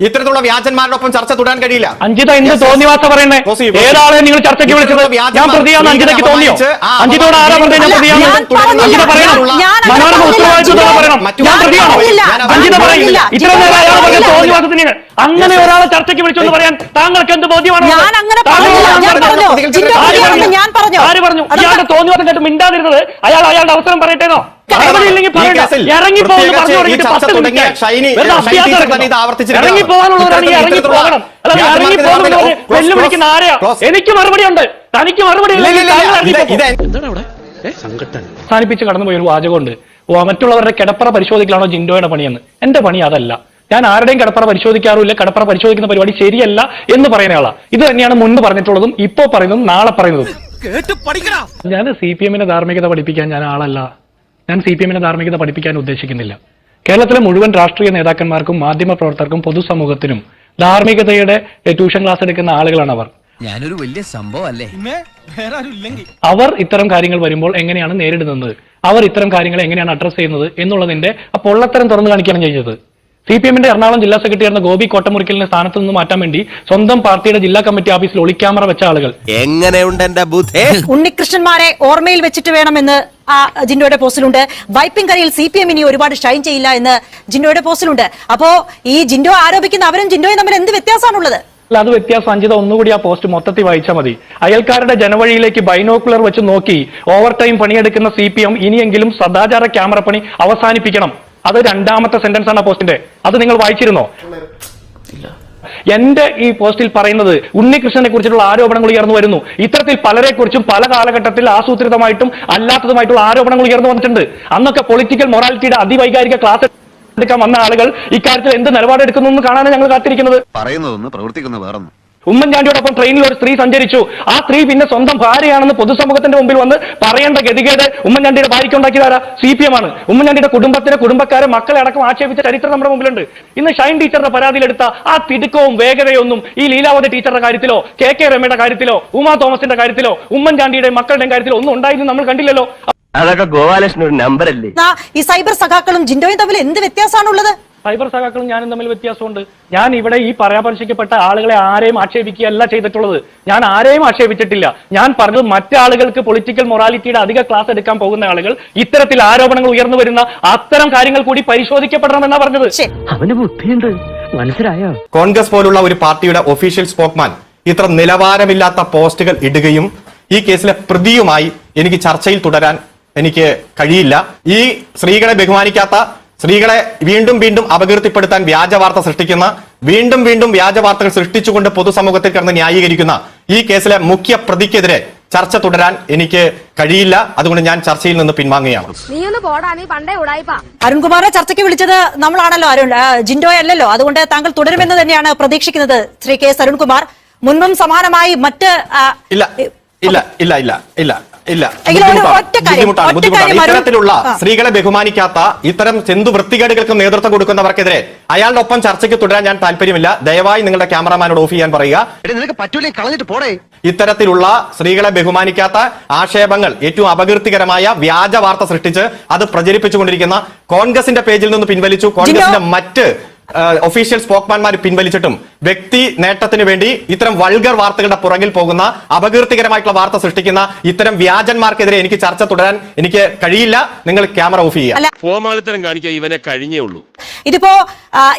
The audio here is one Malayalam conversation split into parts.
ഇത്തരത്തിലുള്ള വ്യാജന്മാരുടെ ഒപ്പം ചർച്ച തുടരാൻ കഴിയില്ല. അഞ്ചിത എന്ത്. തോന്നിവാസ പറയണേ? Proceed. നിങ്ങൾ ചർച്ചയ്ക്ക് വിളിച്ചത്? അഞ്ചിതയ്ക്ക് ഞാൻ അഞ്ജിതയ്ക്ക് തോന്നിയോ? അഞ്ചിതോട് അഞ്ജിതോട് ആരാ പറഞ്ഞത്? ഞാൻ ഞാൻ അഞ്ജിത പറയണം. ഞാൻ മനോരമ. ഉത്തരവാദിത്വത്തോടെ പറയണം. പ്രതിയാണോ? പറഞ്ഞില്ല. പറയില്ല ഇത്ര നേരം അയാൾ പറഞ്ഞ ഞാൻ തോന്നിവാസത്തിന് അങ്ങനെ ഒരാളെ ചർച്ചയ്ക്ക് വിളിച്ചോന്ന് പറയാൻ താങ്കൾക്ക് എന്ത് ബോധ്യമാണ്. ആര് പറഞ്ഞു? ഞാൻ പറഞ്ഞു. ആര് പറഞ്ഞു? അതൊക്കെ- ഇയാളുടെ തോന്നിവാസം കേട്ട് മിണ്ടാതിരുന്നത് അയാൾ അയാളുടെ അവസരം പറയട്ടേനോ എനിക്ക് മറുപടി ഉണ്ട്. തനിക്ക് മറുപടി ഇല്ല, ഇല്ല, ഇല്ലെങ്കിൽ അവസാനിപ്പിച്ച് കടന്നുപോയ ഒരു വാചകമുണ്ട്. ഓ, മറ്റുള്ളവരുടെ കിടപ്പറ പരിശോധിക്കലാണോ ജിൻഡോയുടെ പണിയെന്ന്. എന്റെ പണി അതല്ല. ഞാൻ ആരുടെയും കടപ്പറ പരിശോധിക്കാറില്ല കടപ്പറ പരിശോധിക്കുന്ന പരിപാടി ശരിയല്ല എന്ന് പറയുന്ന ആളാ. ഇത് തന്നെയാണ് മുൻപ് പറഞ്ഞിട്ടുള്ളതും ഇപ്പോ പറയുന്നതും നാളെ പറയുന്നതും. ഞാൻ സി പി എമ്മിന്റെ ധാർമ്മികത പഠിപ്പിക്കാൻ ഞാൻ ആളല്ല. ഞാൻ സി പി എമ്മിന്റെ ധാർമ്മികത പഠിപ്പിക്കാൻ ഉദ്ദേശിക്കുന്നില്ല. കേരളത്തിലെ മുഴുവൻ രാഷ്ട്രീയ നേതാക്കന്മാർക്കും മാധ്യമ പ്രവർത്തകർക്കും പൊതുസമൂഹത്തിനും ധാർമ്മികതയുടെ ട്യൂഷൻ ക്ലാസ് എടുക്കുന്ന ആളുകളാണ് അവർ ഞാനൊരു വലിയ സംഭവം അല്ലേ അവർ ഇത്തരം കാര്യങ്ങൾ വരുമ്പോൾ എങ്ങനെയാണ് നേരിടുന്നത്? അവർ ഇത്തരം കാര്യങ്ങൾ എങ്ങനെയാണ് അഡ്രസ് ചെയ്യുന്നത് എന്നുള്ളതിന്റെ ആ പൊള്ളത്തരം തുറന്നു കാണിക്കുകയാണ് ചെയ്തത്. സി പി എമ്മിന്റെ എറണാകുളം ജില്ലാ സെക്രട്ടറി ആയിരുന്ന ഗോപി കോട്ടമുറിക്കലിനെ സ്ഥാനത്ത് നിന്ന് മാറ്റാൻ വേണ്ടി സ്വന്തം പാർട്ടിയുടെ ജില്ലാ കമ്മിറ്റി ഓഫീസിൽ ഒളിക്യാമറ വെച്ച ആളുകൾ. എങ്ങനെയുണ്ട് എന്റെ ബുദ്ധേ? ഉണ്ണികൃഷ്ണന്മാരെ ഓർമ്മയിൽ വെച്ചിട്ട് വേണമെന്ന് ആ ജിൻഡോയുടെ പോസ്റ്റിലുണ്ട്. വൈപ്പിംഗ് വൈപ്പിൻകരയിൽ സി പി എം ഇനി ഒരുപാട് ഷൈൻ ചെയ്യില്ല എന്ന് ജിൻഡോയുടെ പോസ്റ്റിലുണ്ട്. അപ്പോ ഈ ജിൻഡോ ആരോപിക്കുന്ന അവരും ജിൻഡോയും തമ്മിൽ എന്ത് വ്യത്യാസമാണുള്ളത്? അല്ല അത് വ്യത്യാസം. അഞ്ചിത ഒന്നുകൂടി ആ പോസ്റ്റ് മൊത്തത്തിൽ വായിച്ചാൽ മതി. അയൽക്കാരുടെ ജനവഴിയിലേക്ക് ബൈനോക്കുലർ വെച്ച് നോക്കി ഓവർ ടൈം പണിയെടുക്കുന്ന സി പി എം ഇനിയെങ്കിലും സദാചാര ക്യാമറ പണി അവസാനിപ്പിക്കണം. അത് രണ്ടാമത്തെ സെന്റൻസ് ആണ് ആ പോസ്റ്റിന്റെ. അത് നിങ്ങൾ വായിച്ചിരുന്നോ? എന്റെ ഈ പോസ്റ്റിൽ പറയുന്നത് ഉണ്ണികൃഷ്ണനെ കുറിച്ചിട്ടുള്ള ആരോപണങ്ങൾ ഉയർന്നു വരുന്നു. ഇത്തരത്തിൽ പലരെ കുറിച്ചും പല കാലഘട്ടത്തിൽ ആസൂത്രിതമായിട്ടും അല്ലാത്തതുമായിട്ടുള്ള ആരോപണങ്ങൾ ഉയർന്നു വന്നിട്ടുണ്ട്. അന്നൊക്കെ പൊളിറ്റിക്കൽ മൊറാലിറ്റിയുടെ അതിവൈകാരിക ക്ലാസ് എടുക്കാൻ വന്ന ആളുകൾ ഇക്കാര്യത്തിൽ എന്ത് നിലപാടെടുക്കുന്നു എന്ന് കാണാനാണ് ഞങ്ങൾ കാത്തിരിക്കുന്നത്. പറയുന്നതൊന്ന് പ്രവർത്തിക്കുന്ന വേറൊന്നും. ഉമ്മൻചാണ്ടിയോടൊപ്പം ട്രെയിനിൽ ഒരു സ്ത്രീ സഞ്ചരിച്ചു. ആ സ്ത്രീ പിന്നെ സ്വന്തം ഭാര്യയാണെന്ന് പൊതുസമൂഹത്തിന്റെ മുമ്പിൽ വന്ന് പറയേണ്ട ഗതികേട് ഉമ്മൻചാണ്ടിയുടെ ഭാര്യയ്ക്ക് ഉണ്ടാക്കിയതാരാ? സി പി എം ആണ്. ഉമ്മൻചാണ്ടിയുടെ കുടുംബത്തിലെ കുടുംബക്കാരെ മക്കളെ അടക്കം ആക്ഷേപിച്ച ചരിത്രം നമ്മുടെ മുമ്പിലുണ്ട്. ഇന്ന് ഷൈൻ ടീച്ചറുടെ പരാതിയിലെടുത്ത ആ തിടുക്കവും വേഗതയൊന്നും ഈ ലീലാവതി ടീച്ചറുടെ കാര്യത്തിലോ കെ കെ രമയുടെ കാര്യത്തിലോ ഉമാ തോമസിന്റെ കാര്യത്തിലോ ഉമ്മൻചാണ്ടിയുടെയും മക്കളുടെയും കാര്യത്തിലോ ഒന്നും ഉണ്ടായിരുന്നു നമ്മൾ കണ്ടില്ലല്ലോ. അതൊക്കെ ഗോപാലകൃഷ്ണൻ ഒരു നമ്പർ അല്ലേ? ഈ സൈബർ സഖാക്കളും ജിൻഡോയും തമ്മിൽ എന്ത് വ്യത്യാസമാണുള്ളത്? സൈബർ സഖാക്കളും ഞാനും തമ്മിൽ വ്യത്യാസമുണ്ട്. ഞാൻ ഇവിടെ ഈ പരാമർശിക്കപ്പെട്ട ആളുകളെ ആരെയും ആക്ഷേപിക്കുകയല്ല ചെയ്തിട്ടുള്ളത്. ഞാൻ ആരെയും ആക്ഷേപിച്ചിട്ടില്ല. ഞാൻ പറഞ്ഞത് മറ്റാളുകൾക്ക് പൊളിറ്റിക്കൽ മൊറാലിറ്റിയുടെ അധിക ക്ലാസ് എടുക്കാൻ പോകുന്ന ആളുകൾ ഇത്തരത്തിൽ ആരോപണങ്ങൾ ഉയർന്നു വരുന്ന അത്തരം കാര്യങ്ങൾ കൂടി പരിശോധിക്കപ്പെടണമെന്നാ പറഞ്ഞത്. ശരി അവന് ബുദ്ധിയുണ്ട്. മനസ്സിലായോ? കോൺഗ്രസ് പോലുള്ള ഒരു പാർട്ടിയുടെ ഒഫീഷ്യൽ സ്പോക്മാൻ ഇത്ര നിലവാരമില്ലാത്ത പോസ്റ്റുകൾ ഇടുകയും ഈ കേസിലെ പ്രതിയുമായി എനിക്ക് ചർച്ചയിൽ തുടരാൻ എനിക്ക് കഴിയില്ല. ഈ സ്ത്രീകളെ ബഹുമാനിക്കാത്ത സ്ത്രീകളെ വീണ്ടും വീണ്ടും അപകീർത്തിപ്പെടുത്താൻ വ്യാജ വാർത്ത സൃഷ്ടിക്കുന്ന വീണ്ടും വീണ്ടും വ്യാജ വാർത്തകൾ സൃഷ്ടിച്ചുകൊണ്ട് പൊതുസമൂഹത്തിൽ കിടന്ന് ന്യായീകരിക്കുന്ന ഈ കേസിലെ മുഖ്യ പ്രതിക്കെതിരെ ചർച്ച തുടരാൻ എനിക്ക് കഴിയില്ല. അതുകൊണ്ട് ഞാൻ ചർച്ചയിൽ നിന്ന് പിൻവാങ്ങുകയാണ്. നീ ഒന്ന് പോടാ നീ പണ്ടേ ഉടായിപ്പാ. അരുൺകുമാറിനെ ചർച്ചയ്ക്ക് വിളിച്ചത് നമ്മളാണല്ലോ അരുൺ ജിൻഡോ അല്ലല്ലോ. അതുകൊണ്ട് താങ്കൾ തുടരുമെന്ന് തന്നെയാണ് പ്രതീക്ഷിക്കുന്നത് ശ്രീ കെ എസ് അരുൺകുമാർ. മുൻപും സമാനമായി മറ്റ് ഇല്ല ഇല്ല ഇല്ല ഇല്ല ഇല്ല. ഇല്ല. ഇത്തരത്തിലുള്ള സ്ത്രീകളെ ബഹുമാനിക്കാത്ത ഇത്തരം ചെന്തു വൃത്തികേടുകൾക്ക് നേതൃത്വം കൊടുക്കുന്നവർക്കെതിരെ അയാളുടെ ഒപ്പം ചർച്ചയ്ക്ക് തുടരാൻ ഞാൻ താല്പര്യമില്ല. ദയവായി നിങ്ങളുടെ ക്യാമറമാനോട് ഓഫ് ചെയ്യാൻ പറയുക. ഇത്തരത്തിലുള്ള സ്ത്രീകളെ ബഹുമാനിക്കാത്ത ആക്ഷേപങ്ങൾ ഏറ്റവും അപകീർത്തികരമായ വ്യാജ വാർത്ത സൃഷ്ടിച്ച് അത് പ്രചരിപ്പിച്ചുകൊണ്ടിരിക്കുന്ന കോൺഗ്രസിന്റെ പേജിൽ നിന്ന് പിൻവലിച്ചു. കോൺഗ്രസിന്റെ മറ്റ് ഒഫീഷ്യൽ സ്പോക്മാൻമാർ പിൻവലിച്ചിട്ടും വ്യക്തി നേട്ടത്തിന് വേണ്ടി ഇത്തരം വൾഗർ വാർത്തകളുടെ പുറകിൽ പോകുന്ന അപകീർത്തികരമായിട്ടുള്ള വാർത്ത സൃഷ്ടിക്കുന്ന ഇത്തരം വ്യാജന്മാർക്കെതിരെ എനിക്ക് ചർച്ച തുടരാൻ എനിക്ക് കഴിയില്ല. നിങ്ങൾ ക്യാമറ ഓഫ് ചെയ്യുക. ഇവനെ കഴിഞ്ഞേ ഉള്ളൂ. ഇതിപ്പോ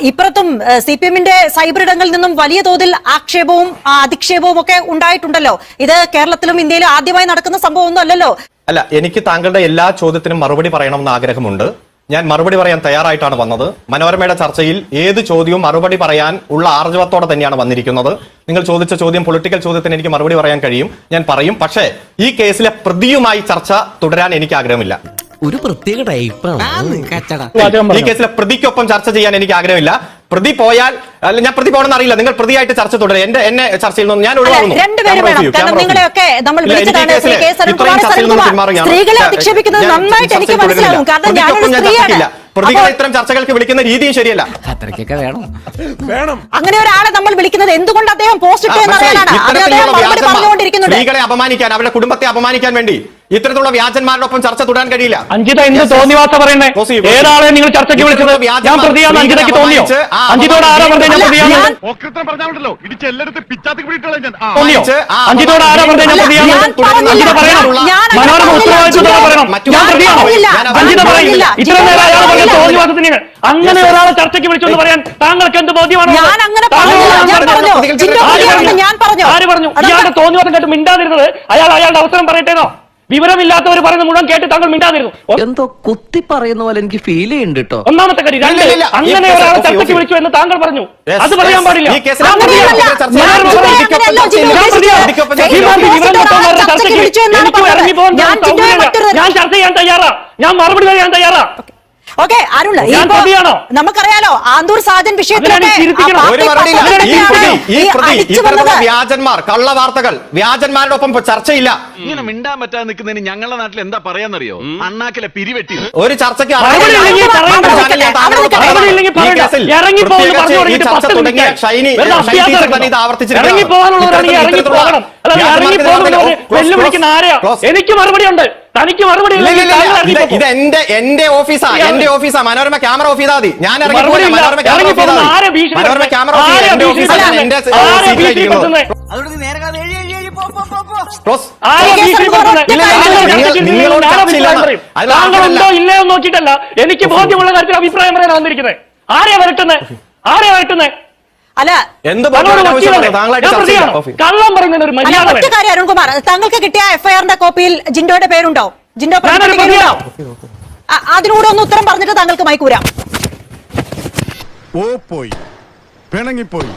ഇപ്പുറത്തും സി പി എമ്മിന്റെ സൈബർ ഇടങ്ങളിൽ നിന്നും വലിയ തോതിൽ ആക്ഷേപവും അധിക്ഷേപവും ഒക്കെ ഉണ്ടായിട്ടുണ്ടല്ലോ. ഇത് കേരളത്തിലും ഇന്ത്യയിലും ആദ്യമായി നടക്കുന്ന സംഭവമൊന്നും അല്ലല്ലോ. അല്ല എനിക്ക് താങ്കളുടെ എല്ലാ ചോദ്യത്തിനും മറുപടി പറയണമെന്ന് ആഗ്രഹമുണ്ട്. ഞാൻ മറുപടി പറയാൻ തയ്യാറായിട്ടാണ് വന്നത്. മനോരമയുടെ ചർച്ചയിൽ ഏത് ചോദ്യവും മറുപടി പറയാൻ ഉള്ള ആർജവത്തോടെ തന്നെയാണ് വന്നിരിക്കുന്നത്. നിങ്ങൾ ചോദിച്ച ചോദ്യം പൊളിറ്റിക്കൽ ചോദ്യത്തിന് എനിക്ക് മറുപടി പറയാൻ കഴിയും. ഞാൻ പറയും. പക്ഷേ ഈ കേസിലെ പ്രതിയുമായി ചർച്ച തുടരാൻ എനിക്ക് ആഗ്രഹമില്ല. ഒരു പ്രത്യേക ടൈപ്പാണ് ഈ കേസിലെ പ്രതിക്കൊപ്പം ചർച്ച ചെയ്യാൻ എനിക്ക് ആഗ്രഹമില്ല. പ്രതി പോയാൽ അല്ല ഞാൻ പ്രതി പോകണമെന്ന് അറിയില്ല. നിങ്ങൾ പ്രതിയായിട്ട് ചർച്ച തുടരും. എന്റെ എന്നെ ചർച്ചയിൽ നിന്ന് ഞാൻ ഒഴിവാക്കുന്നു പ്രതികളെ ഇത്തരം ചർച്ചകൾക്ക് വിളിക്കുന്ന രീതിയും ശരിയല്ല. അത്രയ്ക്കൊക്കെ വേണം. അങ്ങനെ ഒരാളെ നമ്മൾ വിളിക്കുന്നത് എന്തുകൊണ്ട് അദ്ദേഹം പോസ്റ്റ് സ്ത്രീകളെ അപമാനിക്കാൻ അവരുടെ കുടുംബത്തെ അപമാനിക്കാൻ വേണ്ടി. ഇത്തരത്തിലുള്ള വ്യാജന്മാരോടൊപ്പം ചർച്ച തുടരാൻ കഴിയില്ല. അഞ്ചിത എന്ത് തോന്നിവാസ പറയുന്നേ? നിങ്ങൾ ചർച്ചയ്ക്ക് വിളിച്ചത്? ഞാൻ പ്രതിയാണ് അഞ്ജിതയ്ക്ക് തോന്നിയോ? അഞ്ചിതോട് ആരാ പറഞ്ഞത് ഞാൻ ഇടിച്ച് എല്ലായിടത്തും പിച്ചാത്തി. തോന്നിയോ? അഞ്ജിതോട് ആരാ പറഞ്ഞത് ഞാൻ പറയണം. അങ്ങനെ മനോരമ. ഉത്തരവാദിത്വത്തോടെ പറയണം. ഞാൻ പ്രതിയാണോ? ഇത്ര നേരം അയാൾ പറഞ്ഞ തോന്നിവാസത്തിന് അങ്ങനെ ഒരാളെ ചർച്ചയ്ക്ക് വിളിച്ചെന്ന് പറയാൻ താങ്കൾക്ക് എന്ത് ബോധ്യമാണോ പറഞ്ഞോ? ആര് പറഞ്ഞു? ഞാൻ പറഞ്ഞു. ആര് പറഞ്ഞു? അതൊക്കെ- ഇയാളുടെ തോന്നിവാസം കേട്ട് മിണ്ടാതിരുന്നത് അയാൾ അയാളുടെ അവസരം പറയട്ടേനോ വിവരമില്ലാത്തവർ പറയുന്ന മുഴുവൻ കേട്ട് താങ്കൾ മിണ്ടാതിരുന്നു. എന്തോ കുത്തി പറയുന്ന പോലെ എനിക്ക് ഫീൽ ചെയ്യുന്നുണ്ട് കേട്ടോ ഒന്നാമത്തെ കാര്യം രണ്ട് അങ്ങനെ ഒരാളെ ചർച്ചയ്ക്ക് വിളിച്ചു എന്ന് താങ്കൾ പറഞ്ഞു. അത് പറയാൻ പാടില്ല. ചർച്ചയ്ക്ക് ഞാൻ ചർച്ച ചെയ്യാൻ തയ്യാറാ. ഞാൻ മറുപടി പറയാൻ തയ്യാറാ. ഓക്കെ അരുൺ? നമുക്കറിയാലോ ആന്തൂർ സാജൻ വിഷയത്തിലൊക്കെ കള്ള വാർത്തകൾ വ്യാജന്മാർ വ്യാജന്മാരോടൊപ്പം ഇപ്പൊ ചർച്ചയില്ല. ഇങ്ങനെ മിണ്ടാൻ പറ്റാതെ നിൽക്കുന്നതിന് ഞങ്ങളുടെ നാട്ടിൽ എന്താ പറയാന്നറിയോ? അണ്ണാക്കിലെ പിരിവെട്ടി. ഒരു ചർച്ചയ്ക്ക്. എനിക്ക് മറുപടി ഉണ്ട് തനിക്ക് മറുപടി ഇത് എന്റെ എന്റെ ഓഫീസാ എന്റെ ഓഫീസാ. മനോരമ ക്യാമറ ഓഫ് ചെയ്താൽ മതി. ഞാൻ ഇറങ്ങി. മനോരമ ക്യാമറ ഓഫ് ചെയ്താൽ മനോരമ ഓഫ് ചെയ്താൽ എന്റെ ഓഫീസാണ് എന്റെ ഇല്ലയോ എന്ന്. നോക്കിയിട്ടല്ല. എനിക്ക് ബോധ്യമുള്ള കാര്യത്തിൽ അഭിപ്രായം പറയാൻ വന്നിരിക്കുന്നത് ആരെയാ വരട്ടുന്നത് ആരെയാ വരട്ടുന്നത് അല്ല. കള്ളം പറയുന്നതിന് ഒരു ഒറ്റ. കാര്യം അരുൺകുമാർ താങ്കൾക്ക് കിട്ടിയ എഫ്ഐആറിന്റെ കോപ്പിയിൽ ജിൻഡോയുടെ പേരുണ്ടോ? ജിൻഡോ? അതിനൂടെ ഒന്ന് ഉത്തരം പറഞ്ഞിട്ട് താങ്കൾക്ക് മൈക്കൂരാം ഓ പോയി. പിണങ്ങിപ്പോയി.